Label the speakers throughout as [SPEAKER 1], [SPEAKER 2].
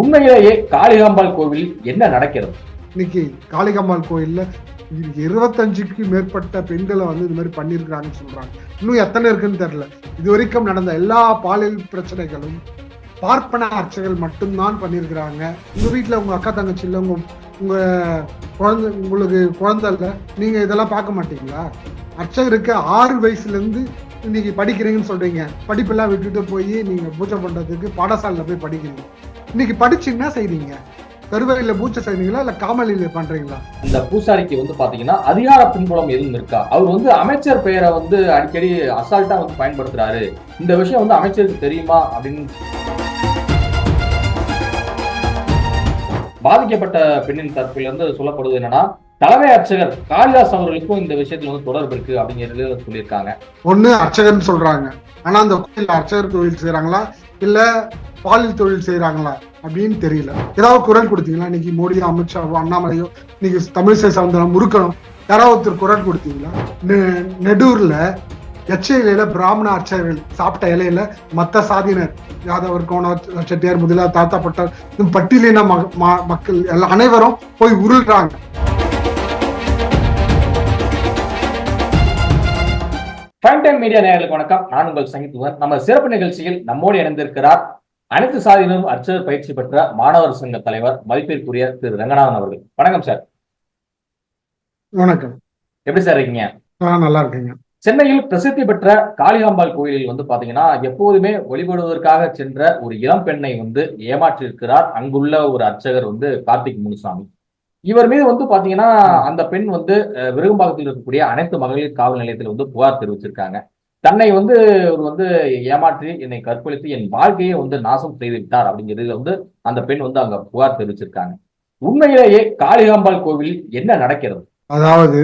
[SPEAKER 1] உண்மையிலேயே காளிகாம்பாள் கோவில் என்ன நடக்கிறது?
[SPEAKER 2] இன்னைக்கு காளிகாம்பாள் கோயில்ல இருபத்தஞ்சுக்கு மேற்பட்ட பெண்களை வந்து இது மாதிரி பண்ணியிருக்கிறாங்கன்னு சொல்றாங்க. இன்னும் எத்தனை இருக்குன்னு தெரியல. இது வரைக்கும் நடந்த எல்லா பாலியல் பிரச்சனைகளும் பார்ப்பன அர்ச்சைகள் மட்டும்தான் பண்ணியிருக்கிறாங்க. உங்க வீட்டில் உங்க அக்கா தங்கச்சி இல்லை உங்க உங்க குழந்தை உங்களுக்கு குழந்தை இல்லை நீங்க இதெல்லாம் பார்க்க மாட்டீங்களா? அர்ச்சகருக்கு ஆறு வயசுல இருந்து இன்னைக்கு படிக்கிறீங்கன்னு சொல்றீங்க. படிப்பெல்லாம் விட்டுட்டு போய் நீங்க பூஜை பண்றதுக்கு பாடசாலையில் போய் படிக்கிறீங்க. இன்னைக்கு படிச்சு என்ன செய்றீங்க? கருவறையில பூஜை செய்றீங்களா இல்ல காமலியில பண்றீங்களா?
[SPEAKER 1] இந்த பூசாரிக்கு வந்து பாத்தீங்கன்னா அதிகார பின்புலம் எதுவும் இருக்கா? அவர் வந்து அமைச்சர் பெயரை வந்து அடிக்கடி அசால்ட்டா வந்து பயன்படுத்துறாரு. இந்த விஷயம் வந்து அமைச்சருக்கு தெரியுமா அப்படின்னு பாதிக்கப்பட்ட பெண்ணின் தரப்பில் இருந்து சொல்லப்படுவது என்னன்னா தலைமை அர்ச்சகர் காளிதாஸ் அவர்களுக்கும் இந்த விஷயத்துல வந்து தொடர்பு இருக்கு அப்படிங்கிறது சொல்லியிருக்காங்க.
[SPEAKER 2] ஒண்ணு அர்ச்சகர்னு சொல்றாங்க. ஆனா அந்த கோயில் அர்ச்சகர் தொழில் செய்றாங்களா? இல்ல பாலியல் தொழில் செய்யறாங்களா அப்படின்னு தெரியல. ஏதாவது குரல் கொடுத்தீங்களா? இன்னைக்கு மோடியோ அமித்ஷாவோ அண்ணாமலையோ இன்னைக்கு தமிழிசை சவுந்தரம் முறுக்கணும் யாராவது ஒருத்தர் குரல் கொடுத்தீங்களா? நெ- நெடூர்ல எச்ச இலையில பிராமண அர்ச்சகர்கள் சாப்பிட்ட இலையில மத்த சாதியினர் யாதவர் கோணா செட்டியார் முதலா தாத்தா பட்டார் பட்டியலின ம- மக்கள் எல்லாம் அனைவரும் போய் உருள்றாங்க.
[SPEAKER 1] பிரைம் டைம் மீடியா நேயர்களுக்கு வணக்கம். நான் உங்கள் சங்கீத்துவன் நம்ம சிறப்பு நிகழ்ச்சியில் நம்மோடு இணைந்திருக்கிறார் அனைத்து சாதியினரும் அர்ச்சகர் பயிற்சி பெற்ற மாணவர் சங்க தலைவர் மதிப்பிற்குரிய திரு ரங்கநாதன் அவர்கள். வணக்கம் சார்.
[SPEAKER 2] வணக்கம்.
[SPEAKER 1] எப்படி சார் இருக்கீங்க?
[SPEAKER 2] நல்லா இருக்கீங்க.
[SPEAKER 1] சென்னையில் பிரசித்தி பெற்ற காளிகாம்பாள் கோயிலில் வந்து பாத்தீங்கன்னா எப்போதுமே வழிபடுவதற்காக சென்ற ஒரு இளம் பெண்ணை வந்து ஏமாற்றியிருக்கிறார். அங்குள்ள ஒரு அர்ச்சகர் வந்து கார்த்திக் முனுசாமி. இவர் மீது வந்து பாத்தீங்கன்னா அந்த பெண் வந்து விருகம்பாக்கத்தில் இருக்கக்கூடிய அனைத்து மகளிர் காவல் நிலையத்தில் வந்து புகார் தெரிவிச்சிருக்காங்க. தன்னை வந்து ஒரு வந்து ஏமாற்றி என்னை கற்பழித்து என் வாழ்க்கையை வந்து நாசம் செய்து விட்டார் அப்படிங்கிறது வந்து அந்த பெண் வந்து அங்க புகார் தெரிவிச்சிருக்காங்க. உண்மையிலேயே காளிகாம்பாள் கோவில் என்ன நடக்கிறது?
[SPEAKER 2] அதாவது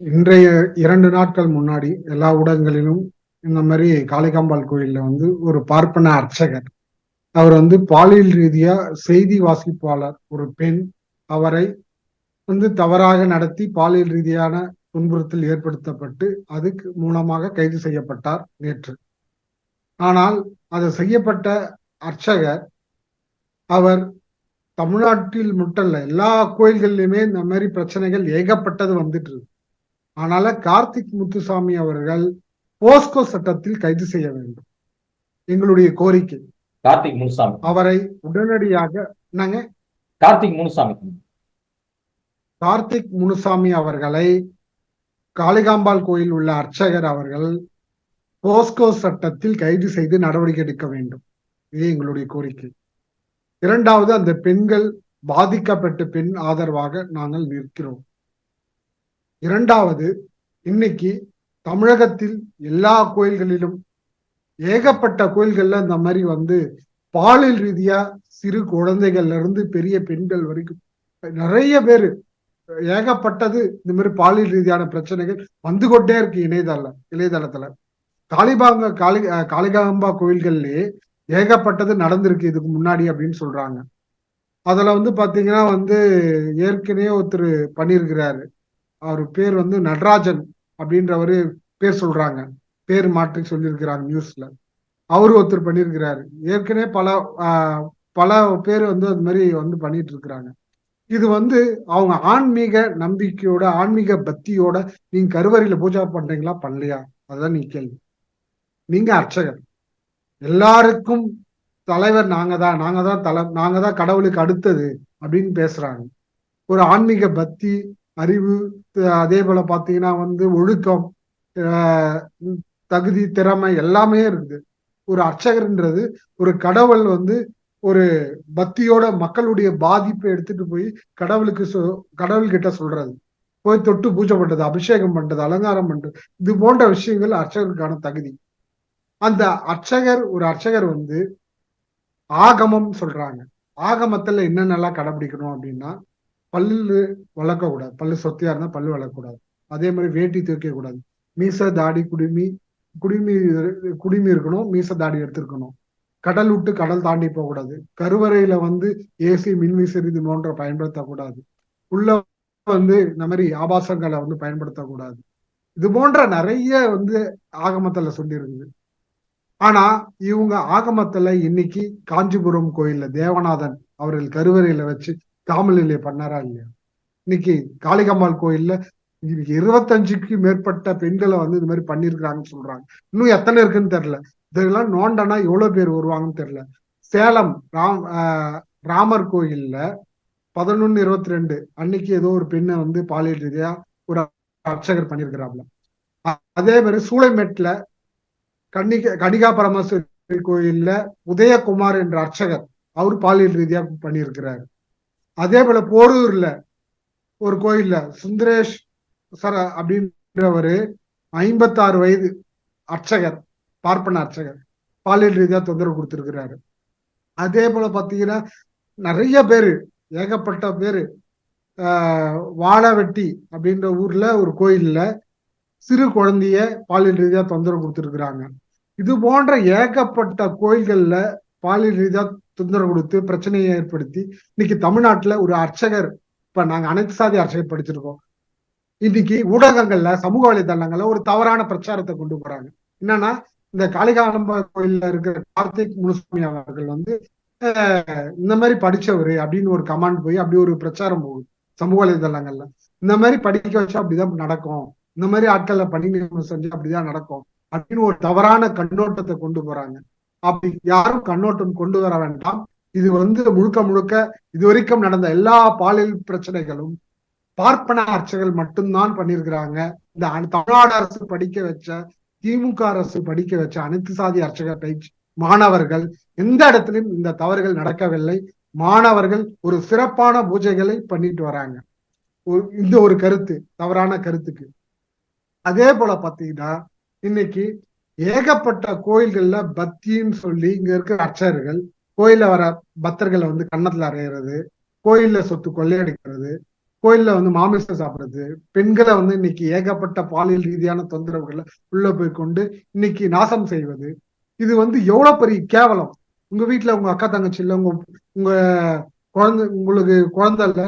[SPEAKER 2] இன்றைய இரண்டு நாட்கள் முன்னாடி எல்லா ஊடகங்களிலும் இந்த மாதிரி காளிகாம்பாள் கோயில்ல வந்து ஒரு பார்ப்பன அர்ச்சகர். அவர் வந்து பாலியல் ரீதியா செய்தி வாசிப்பாளர் ஒரு பெண். அவரை வந்து தவறாக நடத்தி பாலியல் ரீதியான துன்புறுத்தல் ஏற்படுத்தப்பட்டு அதுக்கு மூலமாக கைது செய்யப்பட்டார் நேற்று. ஆனால் அது செய்யப்பட்ட அர்ச்சகர் அவர் தமிழ்நாட்டில் மட்டும் எல்லா கோயில்கள்லயுமே இந்த மாதிரி பிரச்சனைகள் ஏகப்பட்டது வந்துட்டு இருக்கு. அதனால கார்த்திக் முத்துசாமி அவர்கள் போஸ்கோ சட்டத்தில் கைது செய்ய வேண்டும். எங்களுடைய கோரிக்கை.
[SPEAKER 1] கார்த்திக் முனுசாமி.
[SPEAKER 2] அவரை உடனடியாக நாங்க
[SPEAKER 1] கார்த்திக் முனுசாமி.
[SPEAKER 2] கார்த்திக் முனுசாமி அவர்களை காளிகாம்பாள் கோயில் உள்ள அர்ச்சகர் அவர்கள் போஸ்கோ சட்டத்தில் கைது செய்து நடவடிக்கை எடுக்க வேண்டும். இது எங்களுடைய கோரிக்கை. இரண்டாவது அந்த பெண்கள் பாதிக்கப்பட்ட பெண் ஆதரவாக நாங்கள் நிற்கிறோம். இரண்டாவது இன்னைக்கு தமிழகத்தில் எல்லா கோயில்களிலும் ஏகப்பட்ட கோயில்கள்ல இந்த மாதிரி வந்து பாலியல் ரீதியா சிறு குழந்தைகள்ல இருந்து பெரிய பெண்கள் வரைக்கும் நிறைய பேர் ஏகப்பட்டது இந்த மாதிரி பாலியல் ரீதியான பிரச்சனைகள் வந்து கொண்டே இருக்கு இணையதள இணையதளத்துல. காளிபாங்க காளி காளிகாம்பா கோயில்கள்லயே ஏகப்பட்டது நடந்திருக்கு இதுக்கு முன்னாடி அப்படின்னு சொல்றாங்க. அதுல வந்து பாத்தீங்கன்னா வந்து ஏற்கனவே ஒருத்தர் பண்ணியிருக்கிறாரு. அவர் பேர் வந்து நடராஜன் அப்படின்றவரு பேர் சொல்றாங்க. பேர் மாற்றி சொல்லியிருக்கிறாங்க நியூஸ்ல. அவரு ஒருத்தர் பண்ணியிருக்கிறாரு. ஏற்கனவே பல பல பேர் வந்து அது மாதிரி வந்து பண்ணிட்டு இருக்கிறாங்க. இது வந்து அவங்க ஆன்மீக நம்பிக்கையோட ஆன்மீக பக்தியோட நீங்க கருவறையில பூஜா பண்றீங்களா? பண்ணலையா? அதுதான் நீ கேள்வி. நீங்க அர்ச்சகர். எல்லாருக்கும் தலைவர் நாங்க தான். நாங்க தான் தலை நாங்க தான் கடவுளுக்கு அடுத்தது அப்படின்னு பேசுறாங்க. ஒரு ஆன்மீக பக்தி அறிவு அதே போல பாத்தீங்கன்னா வந்து ஒழுக்கம் தகுதி திறமை எல்லாமே இருக்குது. ஒரு அர்ச்சகர்ன்றது ஒரு கடவுள் வந்து ஒரு பக்தியோட மக்களுடைய பாதிப்பை எடுத்துட்டு போய் கடவுளுக்கு சொ- கடவுள்கிட்ட சொல்றது. போய் தொட்டு பூஜை பண்றது அபிஷேகம் பண்றது அலங்காரம் பண்றது இது போன்ற விஷயங்கள் அர்ச்சகருக்கான தகுதி. அந்த அர்ச்சகர் ஒரு அர்ச்சகர் வந்து ஆகமம் சொல்றாங்க. ஆகமத்துல என்னென்னலாம் கடைபிடிக்கணும் அப்படின்னா பல்லு வளர்க்க கூடாது பல்லு சொத்தியா இருந்தா பல்லு வளர்க்கக்கூடாது. அதே மாதிரி வேட்டி தூக்க கூடாது மீச தாடி குடுமி குடுமி குடுமி இருக்கணும் மீச தாடி எடுத்திருக்கணும். கடல் விட்டு கடல் தாண்டி போகக்கூடாது. கருவறையில வந்து ஏசி மின்விசிறி இது போன்ற பயன்படுத்தக்கூடாது. உள்ள வந்து இந்த மாதிரி ஆபாசங்களை வந்து பயன்படுத்தக்கூடாது. இது போன்ற நிறைய வந்து ஆகமத்துல சொல்லி ஆனா இவங்க ஆகமத்துல இன்னைக்கு காஞ்சிபுரம் கோயில்ல தேவநாதன் அவர்கள் கருவறையில வச்சு காமலிலே பண்ணாரா இல்லையா? இன்னைக்கு காளிகம்மாள் கோயில்ல இன்னைக்கு இருபத்தஞ்சுக்கு மேற்பட்ட பெண்களை வந்து இது மாதிரி பண்ணிருக்கிறாங்கன்னு சொல்றாங்க. இன்னும் எத்தனை இருக்குன்னு தெரியல. இதெல்லாம் நோண்டனா எவ்வளவு பேர் வருவாங்கன்னு தெரியல. சேலம் ராம் ராமர் கோயில்ல பதினொன்னு இருபத்தி ரெண்டு அன்னைக்கு ஏதோ ஒரு பெண்ணை வந்து பாலியல் ரீதியா ஒரு அர்ச்சகர் பண்ணியிருக்கிறாப்ல. அதே மாதிரி சூளைமேட்ல கன்னிக கனிகா பரமேஸ்வரி கோயில்ல உதயகுமார் என்ற அர்ச்சகர் அவர் பாலியல் ரீதியா பண்ணியிருக்கிறாரு. அதே போல போரூர்ல ஒரு கோயில்ல சுந்தரேஷ் சர அப்படின்றவரு ஐம்பத்தாறு வயது அர்ச்சகர். பார்ப்பன அர்ச்சகர். பாலியல் ரீதியா தொந்தரவு கொடுத்திருக்கிறாரு. அதே போல பாத்தீங்கன்னா நிறைய பேரு ஏகப்பட்ட பேரு வாழவெட்டி அப்படின்ற ஊர்ல ஒரு கோயில்ல சிறு குழந்தைய பாலியல் ரீதியா தொந்தரவு கொடுத்துருக்குறாங்க. இது போன்ற ஏகப்பட்ட கோயில்கள்ல பாலியல் ரீதியா தொந்தரவு கொடுத்து பிரச்சனையை ஏற்படுத்தி இன்னைக்கு தமிழ்நாட்டுல ஒரு அர்ச்சகர் இப்ப நாங்க அனைத்து சாதி அர்ச்சகர் படிச்சிருக்கோம். இன்னைக்கு ஊடகங்கள்ல சமூக வலைதளங்கள்ல ஒரு தவறான பிரச்சாரத்தை கொண்டு போறாங்க. என்னன்னா இந்த காளிகாலம்ப கோயில்ல இருக்கிற கார்த்திக் முனுசாமி அவர்கள் வந்து இந்த மாதிரி படிச்சவரு அப்படின்னு ஒரு கமாண்ட் போய் அப்படி ஒரு பிரச்சாரம் போகுது சமூக வலைதளங்கள்ல. இந்த மாதிரி படிக்க வச்சா அப்படிதான் நடக்கும். இந்த மாதிரி ஆட்களை பணி நியமனம் செஞ்சு அப்படிதான் நடக்கும் அப்படின்னு ஒரு தவறான கண்ணோட்டத்தை கொண்டு போறாங்க. அப்படி யாரும் கண்ணோட்டம் கொண்டு வர வேண்டாம். இது வந்து முழுக்க முழுக்க இதுவரைக்கும் நடந்த எல்லா பாலியல் பிரச்சனைகளும் பார்ப்பன அர்ச்சகர்கள் மட்டும்தான் பண்ணியிருக்கிறாங்க. இந்த தமிழ்நாடு அரசு படிக்க வச்ச திமுக அரசு படிக்க வச்ச அனைத்து சாதி அர்ச்சகர் பயிற்சி மாணவர்கள் எந்த இடத்திலும் இந்த தவறுகள் நடக்கவில்லை. மாணவர்கள் ஒரு சிறப்பான பூஜைகளை பண்ணிட்டு வராங்க. இந்த ஒரு கருத்து தவறான கருத்துக்கு. அதே போல பாத்தீங்கன்னா இன்னைக்கு ஏகப்பட்ட கோயில்கள்ல பக்தின்னு சொல்லி இங்க இருக்கிற அர்ச்சகர்கள் கோயில வர பக்தர்களை வந்து கன்னத்துல அறையிறது கோயில்ல சொத்து கொள்ளையடிக்கிறது கோயில்ல வந்து மாமிசம் சாப்பிடுறது பெண்களை வந்து இன்னைக்கு ஏகப்பட்ட பாலியல் ரீதியான தொந்தரவுகளை உள்ள போய் கொண்டு இன்னைக்கு நாசம் செய்வது. இது வந்து எவ்வளவு பெரிய கேவலம். உங்க வீட்டுல உங்க அக்கா தங்கச்சி இல்ல உங்க உங்க குழந்தை உங்களுக்கு குழந்தை இல்ல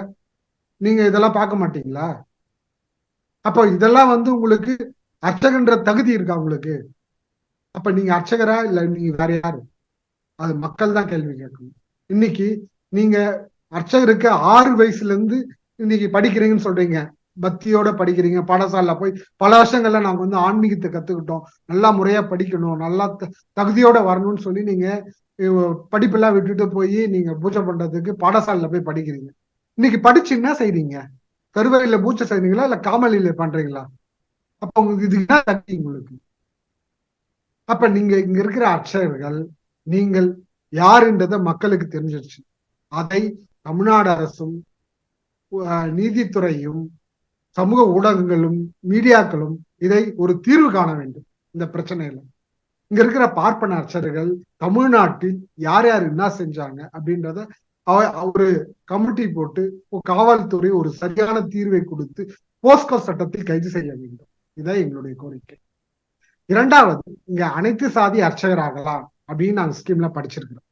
[SPEAKER 2] நீங்க இதெல்லாம் பார்க்க மாட்டீங்களா? அப்ப இதெல்லாம் வந்து உங்களுக்கு அர்ச்சகன்ற தகுதி இருக்கா உங்களுக்கு? அப்ப நீங்க அர்ச்சகரா இல்ல நீங்க வேற யாரு? அது மக்கள் தான் கேள்வி கேட்கணும். இன்னைக்கு நீங்க அர்ச்சகருக்கு ஆறு வயசுல இருந்து இன்னைக்கு படிக்கிறீங்கன்னு சொல்றீங்க. பக்தியோட படிக்கிறீங்க. பாடசாலையில போய் பல வருஷங்கள்ல நாங்க வந்து ஆன்மீகத்தை கத்துக்கிட்டோம். நல்லா முறையா படிக்கணும். நல்லா தகுதியோட வரணும்னு சொல்லி நீங்க படிப்பெல்லாம் விட்டுட்டு போய் நீங்க பூஜை பண்றதுக்கு பாடசாலையில போய் படிக்கிறீங்க. இன்னைக்கு படிச்சு என்ன செய்றீங்க? கருவறையில பூஜை செய்றீங்களா? இல்ல காமலியில பண்றீங்களா? அப்ப உங்களுக்கு இது என்ன தகுதி உங்களுக்கு? அப்ப நீங்க இங்க இருக்கிற அர்ச்சகர்கள் நீங்கள் யாருன்றத மக்களுக்கு தெரிஞ்சிருச்சு. அதை தமிழ்நாடு அரசும் நீதித்துறையும் சமூக ஊடகங்களும் மீடியாக்களும் இதை ஒரு தீர்வு காண வேண்டும் இந்த பிரச்சனையில. இங்க இருக்கிற பார்ப்பன அர்ச்சகர்கள் தமிழ்நாட்டில் யார் யார் என்ன செஞ்சாங்க அப்படின்றத ஒரு கமிட்டி போட்டு காவல்துறை ஒரு சரியான தீர்வை கொடுத்து போஸ்கோ சட்டத்தில் கைது செய்ய வேண்டும். இதான் எங்களுடைய கோரிக்கை. இரண்டாவது இங்க அனைத்து சாதி அர்ச்சகராகலாம் அப்படின்னு நாங்க ஸ்கீம்ல படிச்சிருக்கிறோம்.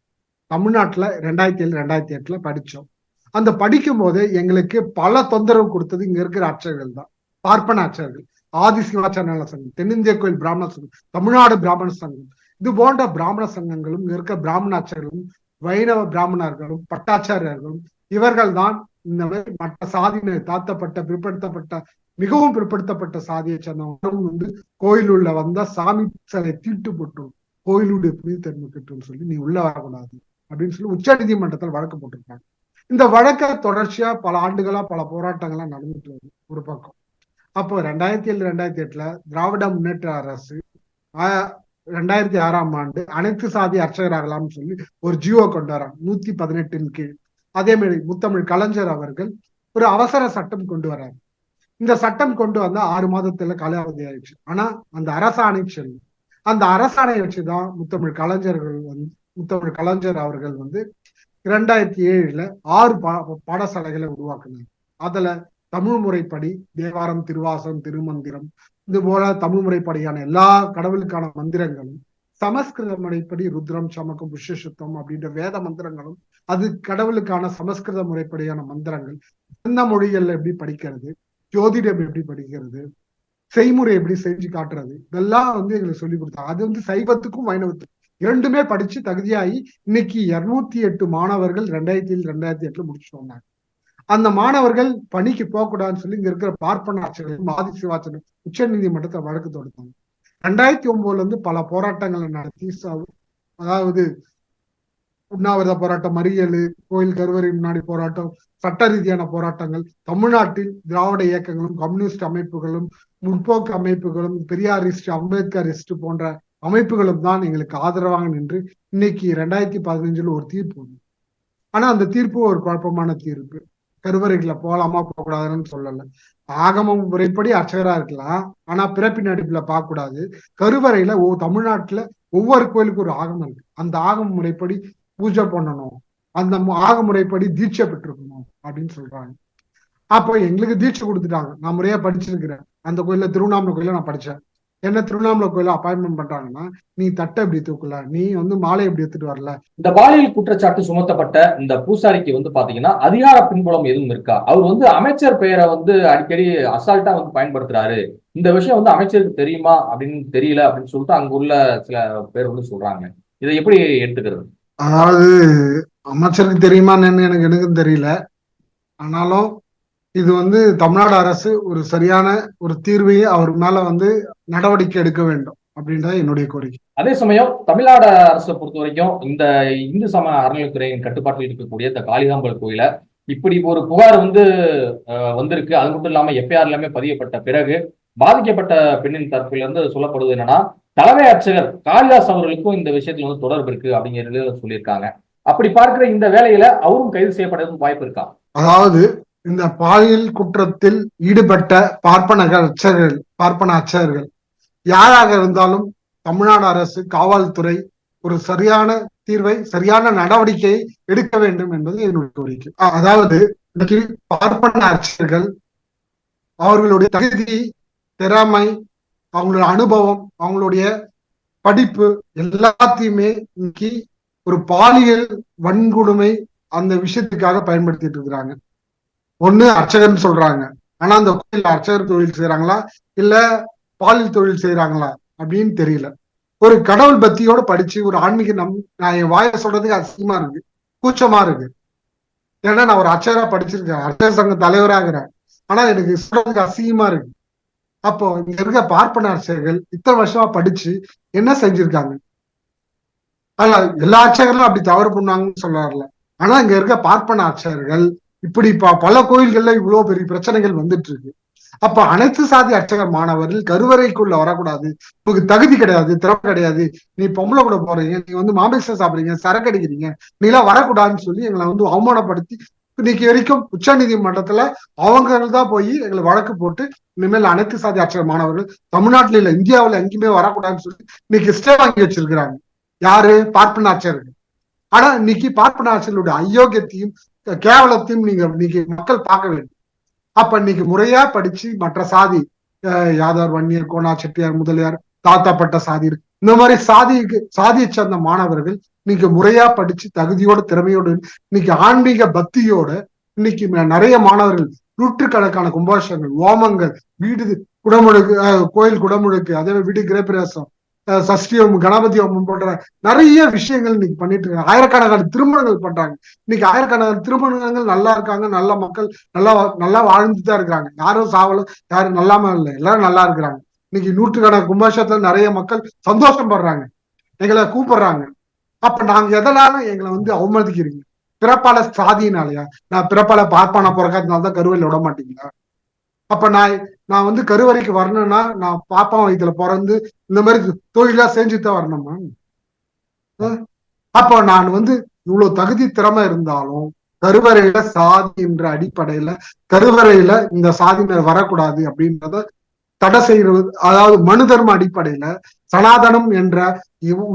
[SPEAKER 2] தமிழ்நாட்டுல ரெண்டாயிரத்தி ஏழு ரெண்டாயிரத்தி எட்டுல படிச்சோம். அந்த படிக்கும் போது எங்களுக்கு பல தொந்தரவு கொடுத்தது இங்க இருக்கிற அர்ச்சகர்கள் தான். பார்ப்பன அர்ச்சகர்கள் ஆதி சிவாச்சாரியாள சங்கம் தென்னிந்திய கோயில் பிராமண சங்கம் தமிழ்நாடு பிராமண சங்கம். இது போன்ற பிராமண சங்கங்களும் இங்க இருக்க பிராமண அர்ச்சகர்களும் வைணவ பிராமணர்களும் பட்டாச்சாரியர்களும் இவர்கள் தான் இந்த மாதிரி மற்ற சாதியினர் தாத்தப்பட்ட பிற்படுத்தப்பட்ட மிகவும் பிற்படுத்தப்பட்ட சாதியை சேர்ந்தவங்களும் வந்து கோயிலுள்ள வந்தா சாமி சிலை தீட்டு போட்டும் கோயிலுடைய புனிதன்மை கட்டுன்னு சொல்லி நீ உள்ள வரக்கூடாது அப்படின்னு சொல்லி உச்ச நீதிமன்றத்தில் வழக்கு போட்டிருக்காங்க. இந்த வழக்க தொடர்ச்சியா பல ஆண்டுகளா பல போராட்டங்கள்லாம் நடந்துட்டு வருது ஒரு பக்கம். அப்போ ரெண்டாயிரத்தி ஏழு ரெண்டாயிரத்தி எட்டுல திராவிட முன்னேற்ற அரசு ரெண்டாயிரத்தி ஆறாம் ஆண்டு அனைத்து சாதி அர்ச்சகராகலாம்னு சொல்லி ஒரு ஜியோ கொண்டு வராங்க. நூத்தி பதினெட்டின் கீழ். அதே மாதிரி முத்தமிழ் கலைஞர் அவர்கள் ஒரு அவசர சட்டம் கொண்டு வராங்க இந்த சட்டம் கொண்டு வந்தா ஆறு மாதத்துல காலாவதி ஆயிடுச்சு. ஆனா அந்த அரசாணை செல்லும் அந்த அரசாணையை வச்சுதான் முத்தமிழ் கலைஞர்கள் வந்து முத்தமிழ் கலைஞர் அவர்கள் வந்து இரண்டாயிரத்தி ஏழுல ஆறு பா பாடசாலைகளை உருவாக்குனாங்க. அதுல தமிழ் முறைப்படி தேவாரம் திருவாசம் திருமந்திரம் இது போல தமிழ் முறைப்படியான எல்லா கடவுளுக்கான மந்திரங்களும் சமஸ்கிருத முறைப்படி ருத்ரம் சமக்கம் புஷ்யசுத்தம் அப்படின்ற வேத மந்திரங்களும் அது கடவுளுக்கான சமஸ்கிருத முறைப்படியான மந்திரங்கள். எந்த மொழிகள்ல எப்படி படிக்கிறது ஜோதிடம் எப்படி படிக்கிறது செய்முறை எப்படி செஞ்சு காட்டுறது இதெல்லாம் வந்து எங்களுக்கு சொல்லி கொடுத்தாங்க அது வந்து சைவத்துக்கும் வைணவத்துக்கும் இரண்டுமே படிச்சு தகுதியாகி இன்னைக்கு இருநூத்தி எட்டு மாணவர்கள் ரெண்டாயிரத்தி ஏழு ரெண்டாயிரத்தி எட்டுல முடிச்சு வந்தாங்க. அந்த மாணவர்கள் பணிக்கு போகக்கூடாதுன்னு சொல்லி இங்க இருக்கிற பார்ப்பன ஆட்சியர்கள் மாதி சிவாச்சனம் உச்ச நீதிமன்றத்தை வழக்கு தொடுத்தாங்க. ரெண்டாயிரத்தி ஒன்பதுல இருந்து பல போராட்டங்களை நடத்தி அதாவது உண்ணாவிரத போராட்டம் மறியல் கோயில் கருவறை முன்னாடி போராட்டம் சட்ட ரீதியான போராட்டங்கள் தமிழ்நாட்டில் திராவிட இயக்கங்களும் கம்யூனிஸ்ட் அமைப்புகளும் முற்போக்கு அமைப்புகளும் பெரியாரிஸ்ட் அம்பேத்கரிஸ்ட் போன்ற அமைப்புகளும் தான் எங்களுக்கு ஆதரவாக நின்று இன்னைக்கு ரெண்டாயிரத்தி பதினஞ்சுல ஒரு தீர்ப்பு வந்து ஆனா அந்த தீர்ப்பு ஒரு குழப்பமான தீர்ப்பு. கருவறைகளை போகலாமா போகக்கூடாதுன்னு சொல்லல. ஆகமம் முறைப்படி அர்ச்சகரா இருக்கலாம். ஆனா பிறப்பின் அடிப்புல பார்க்க கூடாது கருவறையில ஓ தமிழ்நாட்டுல ஒவ்வொரு கோயிலுக்கும் ஒரு ஆகமம் இருக்கு. அந்த ஆகம முறைப்படி பூஜை பண்ணணும். அந்த ஆக முறைப்படி தீட்சை பெற்றிருக்கணும் அப்படின்னு சொல்றாங்க. அப்போ எங்களுக்கு தீட்சை கொடுத்துட்டாங்க. நான் முறையா படிச்சிருக்கிறேன். அந்த கோயில்ல திருவண்ணாமலை கோயில நான் படிச்சேன். என்ன திருவண்ணாமலை கோயில அப்பாயின்மெண்ட் பண்றாங்கன்னா நீ தட்டை எப்படி தூக்கல நீ வந்து மாலை எப்படி எடுத்துட்டு வரல.
[SPEAKER 1] இந்த பாலியல் குற்றச்சாட்டு சுமத்தப்பட்ட இந்த பூசாரிக்கு வந்து பாத்தீங்கன்னா அதிகார பின்புலம் எதுவும் இருக்கா? அவர் வந்து அமைச்சர் பெயரை வந்து அடிக்கடி அசால்ட்டா வந்து பயன்படுத்துறாரு. இந்த விஷயம் வந்து அமைச்சருக்கு தெரியுமா அப்படின்னு தெரியல அப்படின்னு சொல்லிட்டு அங்க உள்ள சில பேர் வந்து சொல்றாங்க. இதை எப்படி எடுத்துக்கிறது?
[SPEAKER 2] அதாவது அமைச்சருக்கு தெரியுமான்னு எனக்கு எனக்கும் தெரியல. ஆனாலும் இது வந்து தமிழ்நாடு அரசு ஒரு சரியான ஒரு தீர்வையை அவர் மேல வந்து நடவடிக்கை எடுக்க வேண்டும் அப்படின்றத என்னுடைய கோரிக்கை.
[SPEAKER 1] அதே சமயம் தமிழ்நாடு அரசை பொறுத்த வரைக்கும் இந்த இந்து சம அறநிலைத்துறையின் கட்டுப்பாட்டில் இருக்கக்கூடிய இந்த காளிகாம்பல் கோயில இப்படி ஒரு புகார் வந்து வந்திருக்கு. அது மட்டும் இல்லாம எஃப்ஐஆர் எல்லாமே பதியப்பட்ட பிறகு பாதிக்கப்பட்ட பெண்ணின் தரப்பில இருந்து சொல்லப்படுவது என்னன்னா தலைமை அர்ச்சகர் காளிதாஸ் அவர்களுக்கும் இந்த விஷயத்துல வந்து தொடர்பு இருக்கு அப்படிங்கிறது சொல்லியிருக்காங்க. அப்படி பார்க்கிற இந்த வேலையில அவரும் கைது செய்யப்படுறதுக்கு வாய்ப்பு இருக்கா?
[SPEAKER 2] அதாவது இந்த பாலியல் குற்றத்தில் ஈடுபட்ட பார்ப்பன அச்சர்கள் பார்ப்பன அச்சர்கள் யாராக இருந்தாலும் தமிழ்நாடு அரசு காவல்துறை ஒரு சரியான தீர்வை சரியான நடவடிக்கையை எடுக்க வேண்டும் என்பது என்னுடைய கோரிக்கை. அதாவது இன்னைக்கு பார்ப்பன அச்சர்கள் அவர்களுடைய தகுதி திறமை அவங்களோட அனுபவம் அவங்களுடைய படிப்பு எல்லாத்தையுமே இன்னைக்கு ஒரு பாலியல் வன்கொடுமை அந்த விஷயத்துக்காக பயன்படுத்திட்டு இருக்கிறாங்க. ஒண்ணு அர்ச்சகர்னு சொல்றாங்க. ஆனா அந்த கோயில் அர்ச்சகர் தொழில் செய்யறாங்களா இல்ல பாலியல் தொழில் செய்யறாங்களா அப்படின்னு தெரியல. ஒரு கடவுள் பக்தியோட படிச்சு ஒரு ஆன்மீக நம் நான் என் வாய சொல்றதுக்கு அசிங்கமா இருக்கு. கூச்சமா இருக்கு. ஏன்னா நான் ஒரு அர்ச்சகரா படிச்சிருக்கேன். அர்ச்சகர் சங்க தலைவராகிறேன். ஆனா எனக்கு சொல்றதுக்கு அசிங்கமா இருக்கு. அப்போ இங்க இருக்க பார்ப்பன அர்ச்சகர்கள் இத்தனை வருஷமா படிச்சு என்ன செஞ்சிருக்காங்க? ஆனா எல்லா அர்ச்சகர்களும் அப்படி தவறு பண்ணுவாங்கன்னு சொல்ல வரல. ஆனா இங்க இருக்க பார்ப்பன அர்ச்சகர்கள் இப்படி பல கோயில்கள்ல இவ்வளவு பெரிய பிரச்சனைகள் வந்துட்டு இருக்கு அப்ப அனைத்து சாதி அர்ச்சகர் மாணவர்கள் கருவறைக்குள்ள வரக்கூடாது. உங்களுக்கு தகுதி கிடையாது திறமை கிடையாது. நீ பொம்பளை கூட போறீங்க நீ வந்து மாமிசம் சாப்பிடுறீங்க சரக்கு அடிக்கிறீங்க நீலாம் வரக்கூடாதுன்னு சொல்லி எங்களை வந்து அவமானப்படுத்தி இன்னைக்கு வரைக்கும் உச்ச நீதிமன்றத்துல அவங்க தான் போய் எங்களை வழக்கு போட்டு இனிமேல் அனைத்து சாதி அர்ச்சகர் மாணவர்கள் தமிழ்நாட்டுல இல்ல இந்தியாவில எங்கேயுமே வரக்கூடாதுன்னு சொல்லி இன்னைக்கு ஸ்டே வாங்கி வச்சிருக்கிறாங்க. யாரு? பார்ப்பன ஆனா இன்னைக்கு பார்ப்பன அயோக்கியத்தையும் கேவலத்தையும் நீங்க இன்னைக்கு மக்கள் பார்க்க வேண்டும். அப்ப இன்னைக்கு முறையா படிச்சு மற்ற சாதி யாதவர் வன்னியர் கோனா செட்டியார் முதலியார் தாத்தாப்பட்ட சாதி இந்த மாதிரி சாதிக்கு சாதியை சேர்ந்த மாணவர்கள் இன்னைக்கு முறையா படிச்சு தகுதியோட திறமையோடு இன்னைக்கு ஆன்மீக பக்தியோட இன்னைக்கு நிறைய மாணவர்கள் நூற்றுக்கணக்கான கும்பாஷங்கள் ஓமங்கள் வீடு குடமுழுக்கு கோயில் குடமுழுக்கு அதே வீடு கிரகப்பிரவேசம் சஷ்டியம் கணபதி ஹோமம் போன்ற நிறைய விஷயங்கள் இன்னைக்கு பண்ணிட்டு இருக்காங்க. ஆயிரக்கணக்கான திருமணங்கள் பண்றாங்க. இன்னைக்கு ஆயிரக்கணக்கான திருமணங்கள் நல்லா இருக்காங்க நல்ல மக்கள் நல்லா நல்லா வாழ்ந்துட்டு தான் இருக்கிறாங்க. யாரும் சாவல யாரும் நல்லாம இல்லை. எல்லாரும் நல்லா இருக்கிறாங்க. இன்னைக்கு நூற்றுக்கணக்கான கும்பாஷத்துல நிறைய மக்கள் சந்தோஷம் படுறாங்க எங்களை கூப்பிடுறாங்க. அப்ப நாங்க எதனாலும் எங்களை வந்து அவமதிக்கிறீங்க? பிறப்பால சாதியினாலயா? நான் பிறப்பால பார்ப்பான பிறக்காதனால தான் கருவையில் விட மாட்டீங்களா? அப்ப நான் நான் வந்து கருவறைக்கு வரணும்னா நான் பாப்பா வயிற்றுல பிறந்து இந்த மாதிரி தொழிலா செஞ்சுதான் வரணுமா அப்ப நான் வந்து இவ்வளவு தகுதி திறமை இருந்தாலும் கருவறையில சாதி என்ற அடிப்படையில கருவறையில இந்த சாதியினர் வரக்கூடாது அப்படின்றத தடை செய்யறது அதாவது மனு தர்ம அடிப்படையில சனாதனம் என்ற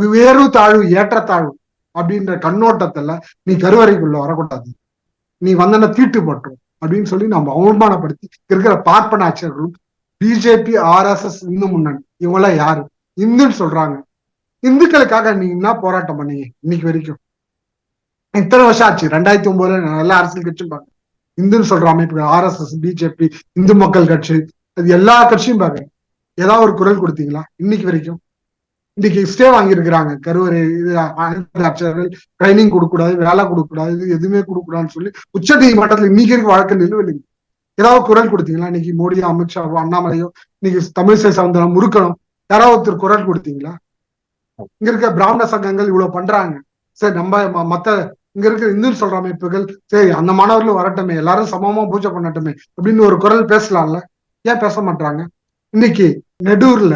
[SPEAKER 2] உயர்வு தாழ்வு ஏற்றத்தாழ்வு அப்படின்ற கண்ணோட்டத்துல நீ கருவறைக்குள்ள வரக்கூடாது. நீ வந்தன தீட்டு பற்றும் அப்படின்னு சொல்லி நம்ம அவமானப்படுத்தி இருக்கிற பார்ப்பனாட்சியர்களும் பிஜேபி ஆர்எஸ்எஸ் இந்து முன்னணி இவங்களாம் யாரு? இந்துன்னு சொல்றாங்க. இந்துக்களுக்காக நீ என்ன போராட்டம் பண்ணீங்க இன்னைக்கு வரைக்கும்? இத்தனை வருஷம் ஆச்சு. ரெண்டாயிரத்தி ஒன்பதுல நல்லா அரசியல் கட்சியும் பாருங்க. இந்துன்னு சொல்ற அமைப்புகள் ஆர்எஸ்எஸ் பிஜேபி இந்து மக்கள் கட்சி அது எல்லா கட்சியும் பாருங்க. ஏதாவது ஒரு குரல் கொடுத்தீங்களா இன்னைக்கு வரைக்கும்? இன்னைக்கு ஸ்டே வாங்கியிருக்கிறாங்க. கருவறை இது அனைத்து ட்ரைனிங் கொடுக்கக்கூடாது வேலை கொடுக்கக்கூடாது இது எதுவுமே கொடுக்கக்கூடாதுன்னு சொல்லி உச்ச நீதிமன்றத்தில் இன்னைக்கு வரைக்கும் வழக்கு நிலுவையில் ஏதாவது குரல் கொடுத்தீங்களா? இன்னைக்கு மோடியோ அமித்ஷாவோ அண்ணாமலையோ இன்னைக்கு தமிழிசை சவுந்தரம் முறுக்கணும். யாராவது ஒருத்தர் குரல் கொடுத்தீங்களா? இங்க இருக்க பிராமண சங்கங்கள் இவ்வளவு பண்றாங்க. சரி நம்ம மத்த இங்க இருக்கிற இந்து சொல்ற அமைப்புகள் சரி அந்த மாணவர்களும் வரட்டுமே எல்லாரும் சமமா பூஜை பண்ணட்டுமே அப்படின்னு ஒரு குரல் பேசலாம்ல? ஏன் பேச மாட்டாங்க இன்னைக்கு நெடூர்ல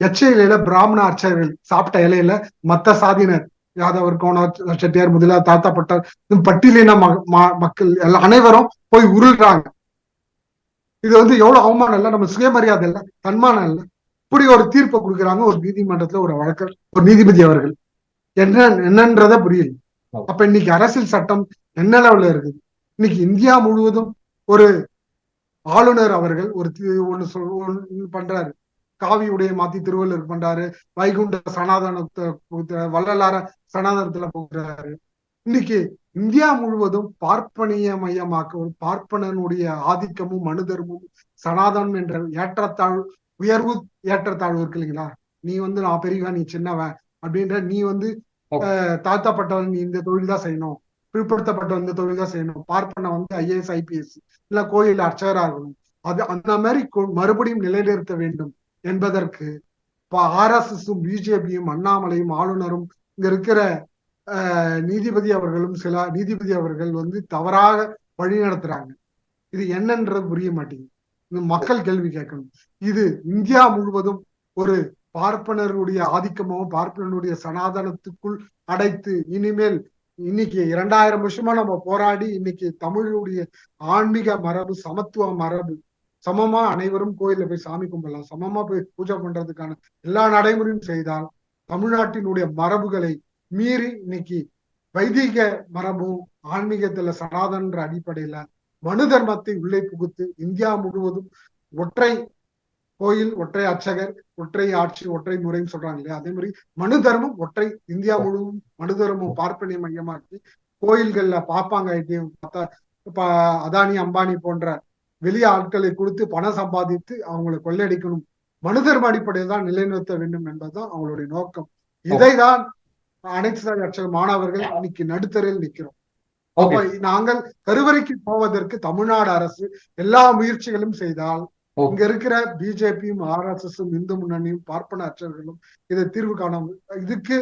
[SPEAKER 2] எச்ச இலையில பிராமண அர்ச்சகர்கள் சாப்பிட்ட இலையில மத்த சாதியினர் யாதவர் கோணர் செட்டியார் முதலா தாத்தா பட்டார் பட்டியலின ம- மக்கள் எல்லாம் அனைவரும் போய் உருள்றாங்க. இது வந்து எவ்வளவு அவமானம் இல்ல நம்ம சுயமரியாதை இல்ல தன்மானம் இல்ல. இப்படி ஒரு தீர்ப்பை கொடுக்குறாங்க ஒரு நீதிமன்றத்துல ஒரு வழக்க ஒரு நீதிபதி அவர்கள். என்ன என்னன்றத புரியல. அப்ப இன்னைக்கு அரசியல் சட்டம் என்ன லெவல்ல இருக்குது? இன்னைக்கு இந்தியா முழுவதும் ஒரு ஆளுநர் அவர்கள் ஒரு ஒண்ணு சொல் ஒண்ணு பண்றாரு. காவி உடைய மாத்தி திருவள்ளுவர் பண்றாரு. வைகுண்ட சனாதனத்தை புகுத்துறாரு, வள்ளலார சனாதனத்துல போகிறாரு இன்னைக்கு இந்தியா முழுவதும் பார்ப்பனிய மையமாக்க ஒரு பார்ப்பனனுடைய ஆதிக்கமும் மனுதர்மும் சனாதனம் என்ற ஏற்றத்தாழ்வு உயர்வு ஏற்றத்தாழ்வு இருக்கு இல்லைங்களா? நீ வந்து நான் பெரியவன் நீ சின்னவன் அப்படின்ற நீ வந்து தாழ்த்தப்பட்டவன் நீ இந்த தொழில் தான் செய்யணும். பிற்படுத்தப்பட்டவன் இந்த தொழில் தான் செய்யணும். பார்ப்பன வந்து ஐஏஎஸ் ஐபிஎஸ் இல்ல கோயில் அர்ச்சகரா இருக்கணும். அது அந்த மாதிரி மறுபடியும் நிலைநிறுத்த வேண்டும். என்பதற்கு இப்ப ஆர்எஸ்எஸும் பிஜேபியும் அண்ணாமலையும் ஆளுநரும் இங்க இருக்கிற அஹ், நீதிபதி அவர்களும் சில நீதிபதி அவர்கள் வந்து தவறாக வழி நடத்துறாங்க. இது என்னன்றது புரிய மாட்டேங்குது. இது மக்கள் கேள்வி கேட்கணும். இது இந்தியா முழுவதும் ஒரு பார்ப்பனருடைய ஆதிக்கமும் பார்ப்பனருடைய சனாதனத்துக்குள் அடைத்து இனிமேல் இன்னைக்கு இரண்டாயிரம் வருஷமா நம்ம போராடி இன்னைக்கு தமிழுடைய ஆன்மீக மரபு சமத்துவ மரபு சமமா அனைவரும் கோயில போய் சாமி கும்பிடலாம். சமமா போய் பூஜை பண்றதுக்கான எல்லா நடைமுறையும் செய்தால் தமிழ்நாட்டினுடைய மரபுகளை மீறி இன்னைக்கு வைதிக மரபும் ஆன்மீகத்துல சனாதன்ற அடிப்படையில மனு தர்மத்தை உள்ளே புகுத்து இந்தியா முழுவதும் ஒற்றை கோயில் ஒற்றை அர்ச்சகர் ஒற்றை ஆட்சி ஒற்றை முறைன்னு சொல்றாங்க இல்லையா? அதே மாதிரி மனு தர்மம் ஒற்றை இந்தியா முழுவதும் மனு தர்மம் பார்ப்பனிய மையமாக்கி கோயில்கள்ல பாப்பாங்க இப்ப அதானி அம்பானி போன்ற வெளி ஆட்களை கொடுத்து பணம் சம்பாதித்து அவங்களை கொள்ளையடிக்கணும் மனு தர்ம அடிப்படையில் தான் நிலைநிறுத்த வேண்டும் என்பதுதான் அவங்களுடைய நோக்கம். இதைதான் அனைத்து சாதி மாணவர்கள் இன்னைக்கு நடுத்தரில் நிக்கிறோம் அப்ப நாங்கள் கருவறைக்கு போவதற்கு தமிழ்நாடு அரசு எல்லா முயற்சிகளும் செய்தால். இங்க இருக்கிற பிஜேபியும் ஆர்எஸ்எஸும் இந்து முன்னணியும் பார்ப்பன அர்ச்சகர்களும் இதை தீர்வு காண இதுக்கு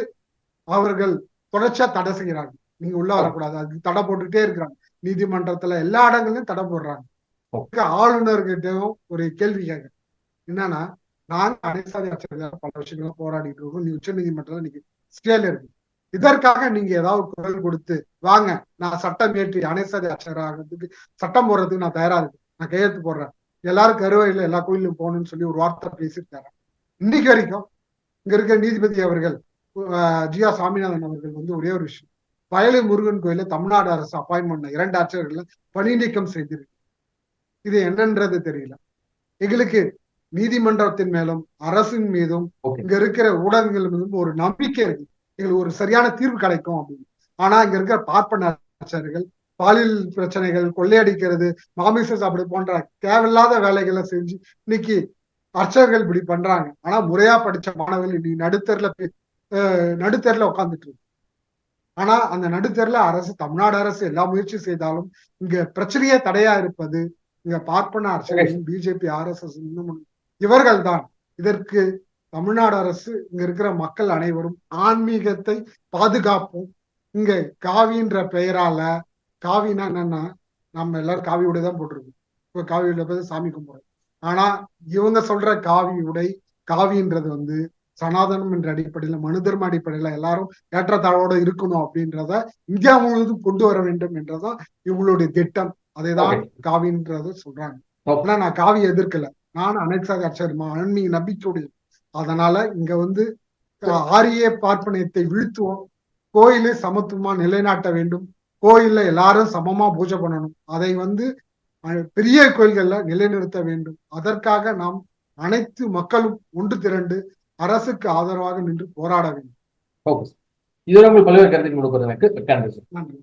[SPEAKER 2] அவர்கள் தொடர்ச்சியா தடை செய்யறாங்க. நீங்க உள்ள வரக்கூடாது. அதுக்கு தடை போட்டுட்டே இருக்கிறாங்க. நீதிமன்றத்துல எல்லா இடங்களையும் தடை போடுறாங்க. ஆளுநர்கிட்டையும் ஒரு கேள்வி கேட்க என்னன்னா நாங்க அனைசாதி அர்ச்சகர்கள் பல விஷயங்கள போராடிட்டு இருக்கோம். நீ உச்ச நீதிமன்றத்துல இன்னைக்கு ஸ்டேல இருக்கு. இதற்காக நீங்க ஏதாவது குரல் கொடுத்து வாங்க நான் சட்டம் ஏற்றி அனைசாதி அர்ச்சகராகிறதுக்கு சட்டம் போடுறதுக்கு நான் தயாரா இருக்கு நான் கையெழுத்து போடுறேன். எல்லாரும் கருவையில எல்லா கோயிலும் போகணும்னு சொல்லி ஒரு வார்த்தை பேசியிருக்காரு. இன்னைக்கு வரைக்கும் இங்க இருக்க நீதிபதி அவர்கள் ஜி ஆர் சாமிநாதன் அவர்கள் வந்து ஒரே ஒரு விஷயம். வயலூர் முருகன் கோயில தமிழ்நாடு அரசு அப்பாயின்மெண்ட் இரண்டு அர்ச்சகர்களை பணி நீக்கம் செய்திருக்கு. இது என்னன்றது தெரியல. எங்களுக்கு நீதிமன்றத்தின் மேலும் அரசின் மீதும் இங்க இருக்கிற ஊடகங்கள் மீதும் ஒரு நம்பிக்கை இருக்கு. எங்களுக்கு ஒரு சரியான தீர்வு கிடைக்கும் அப்படின்னு. ஆனா இங்க இருக்கிற பார்ப்பன அர்ச்சகர்கள் பாலியல் பிரச்சனைகள் கொள்ளையடிக்கிறது மாமிசம் சாப்பிடு போன்ற தேவையில்லாத வேலைகளை செஞ்சு இன்னைக்கு அர்ச்சகர்கள் இப்படி பண்றாங்க. ஆனா முறையா படிச்ச மாணவர்கள் இன்னைக்கு நடுத்தர்ல நடுத்தெருல உட்கார்ந்துட்டு இருக்கு ஆனா அந்த நடுத்தெருல அரசு தமிழ்நாடு அரசு எல்லா முயற்சி செய்தாலும் இங்க பிரச்சனையே தடையா இருப்பது இங்க பார்ப்பன அரசுகளும் பிஜேபி ஆர்எஸ்எஸ் இன்னும் இவர்கள் தான் இதற்கு தமிழ்நாடு அரசு இங்க இருக்கிற மக்கள் அனைவரும் ஆன்மீகத்தை பாதுகாப்போம். இங்க காவின்ற பெயரால காவினா என்னன்னா நம்ம எல்லாரும் காவி உடை தான் போட்டிருக்கோம். இப்ப காவி உடை போய் சாமி கும்பிடுறோம். ஆனா இவங்க சொல்ற காவி உடை காவின்றது வந்து சனாதனம் என்ற அடிப்படையில மனு தர்ம அடிப்படையில எல்லாரும் ஏற்றத்தாழ்வோட இருக்கணும் அப்படின்றத இந்தியா முழுவதும் கொண்டு வர வேண்டும் என்றதான் இவங்களுடைய திட்டம். அதைதான். காவின்றத சொல்றாங்க.
[SPEAKER 1] Okay.
[SPEAKER 2] ஆனா நான் காவி எதிர்க்கல. நான் அனைத்சாக அச்சரிமா ஆன்மீக நம்பிக்கையுடைய அதனால இங்க வந்து ஆரிய பார்ப்பனியத்தை வீழ்த்துவோம். கோயிலை சமத்துவமா நிலைநாட்ட வேண்டும். கோயில்ல எல்லாரும் சமமா பூஜை பண்ணணும். அதை வந்து பெரிய கோயில்கள்ல நிலைநிறுத்த வேண்டும். அதற்காக நாம் அனைத்து மக்களும் ஒன்று திரண்டு அரசுக்கு ஆதரவாக நின்று போராட வேண்டும்.
[SPEAKER 1] ஓகே இதுவரை உங்கள் பல்வேறு கருத்துக்கள் கொடுப்பதற்கு
[SPEAKER 2] நன்றி.